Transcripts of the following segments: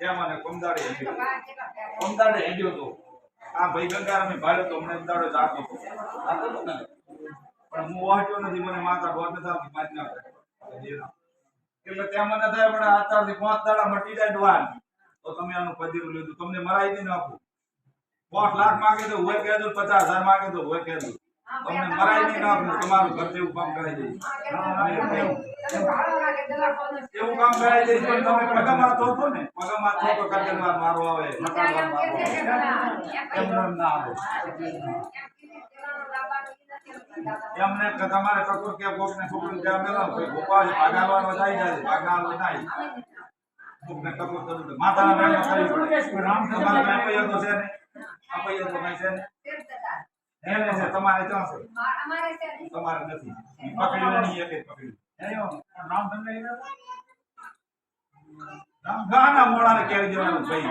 ત્યાં મને કોમદાડે કોમદાડે હેડ્યો તો આ ભાઈ ગંગારામે ભાડ્યો તો હતો. જાતો હતો પણ હું વાંચ્યો નથી, મને માતા દોઢ નથી આવતી, પાંચ એટલે ત્યાં મને થાય, પણ અત્યારથી પાંચ દાડા મટી જાય ડવાન તો તમે આનું પદીરું લીધું. તમને મરાઈ નાખું. પાંચ લાખ માંગે તો હોય કહેજો પચાસ હજાર માગે તો હોય કહેજો તમને મરાય નહીં નાખું તમારું ઘર જેવું કામ કરાવી દઈશ એવું કામ કરાવી દઈશ પણ તમે પગમાં તો છો ને. પગમાં છો તો કરજણમાં મારો આવે મકાનમાં મારો આવે. ના આવે. એમને કે તમારે કસૂર કે કોકને છોકરી ત્યાં મેલા ગોપાલ ભાગાવાનો જાય જાય ભાગાવાનો જાય કોકને તો માતાના નામે કરવી પડે. રામ તમારે અપૈયો તો છે ને. અપૈયો તો કાંઈ છે ને? એને છે તમારે ક્યાં છે. તમારે નથી. પકડ્યું નહીં એક જ પકડ્યું. રામ ગાના મોડાને કેવી દેવાનું ભાઈ.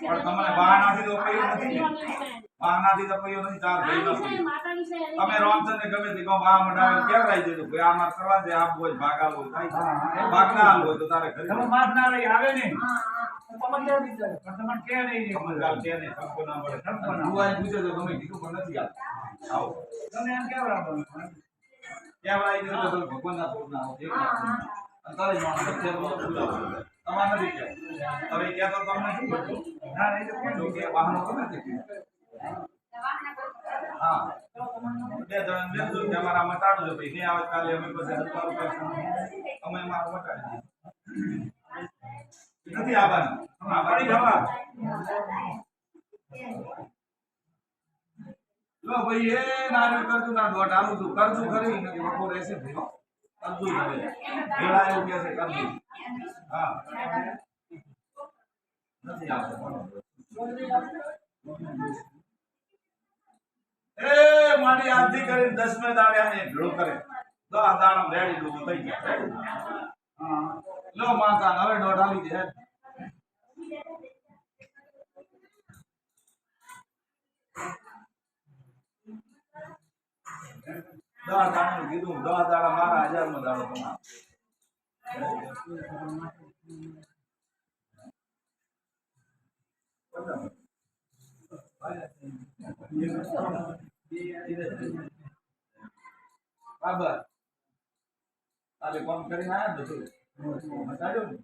પણ તમને બહાનાથી તો અપૈયો નથી. ને બહાનાથી તો કયો નથી ચાર ભાઈ નથી તમે રામચંદ્ર ગમે તે કહો આ મંડાવે કેવડાવી દીધું ભાઈ આ માર કરવા દે આપ હોય ભાગા હોય થાય. છે. ભાગ ના આલ હોય તો તારે ઘરે તમે માથ ના રહી આવે ને તમને કે નહીં. સમજદાર છે ને સંકો ના મળે. પૂછે તો તમે કીધું પણ નથી આપતા આવો. તમે એમ કેવું રાખો રાઈ દીધું તો ભગવાન ના ના આવે ના તારે માણસ છે. તમારે નથી કહેવું. હવે ક્યાં તો તમને શું ના નહીં તો કે વાહનો તમે નથી. હા બે જણ બેસજો કે અમારા મટાડો છો ભાઈ. નહીં આવે કાલે અમે પછી હજાર રૂપિયા અમે અમારું મટાડી દઈશું નથી આભાર આભારી જવા લો ભાઈ, એ નારે કરતું ના દોટ આલું છું કરતું ખરી નથી વખો રહેશે ભાઈ, હો. કરતું જ ભેળા એવું કહે છે, કરતું હા. નથી આવતું મારી આરતી કરીને દસમે દાડે આને ભેળું કરે. દસ દાડો રેડી ડૂબું થઈ ગયા. લો માતા હવે દોઢ આવી છે દસ કીધું, દસ દાડા મારા હજાર નો દાડો તમારો બરાબર કાલે ફોન કરીને આયા ને બધું મચાડ્યો ને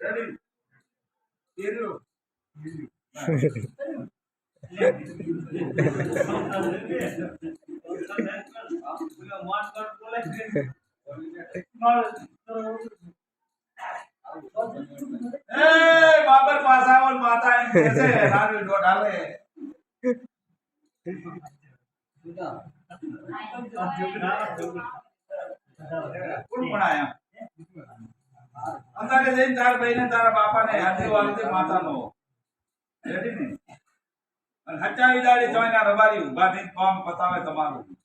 રેડી તેર્યો એ બાબર પાસે આવો ને માતા એમ કહે છે રાવી દોઢ હાલે કોણ પણ આયા અંદાજે જઈને તાર ભાઈને તારા બાપાને હાથે વાળતે રેડી ને? રબારી ઊભા થઈને તમારું.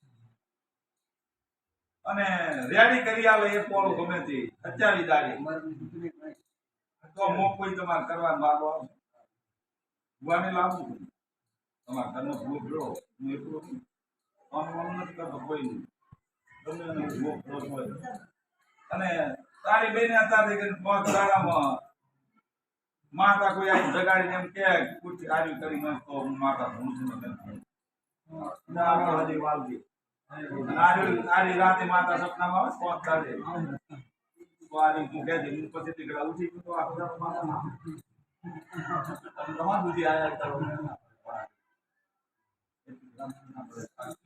અને રેડી કરી આલે એ પોળું ગમે તે. હચાવી દાડી. તો મોક કોઈ તમારે કરવા આવે ભુવાને લાવવું તમારા ઘરનો નથી કરતો કોઈ ગમે એને હોય. અને તારી બેને અત્યારે કરીને પાંચ દાડામાં માતા કોઈ આમ જગાડીને એમ કે કુછ કાર્ય કરી ન તો હું માતા ભૂલું છું ના આગળ વાલજી. આરી રાતે માતા સપનામાં આવે પાંચ દાડે તો આરી તું કહે હું પછી ઉઠી ગયો તો આ બધા આયા કરો.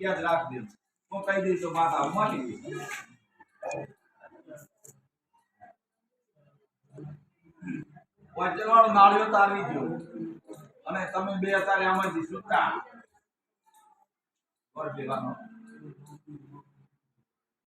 યાદ રાખજે. હું કહી દઈશ તો માતા વચનવાળો નાળિયો તારવી દો. અને તમે બે અત્યારે આમાંથી સુતા કર દેવાનો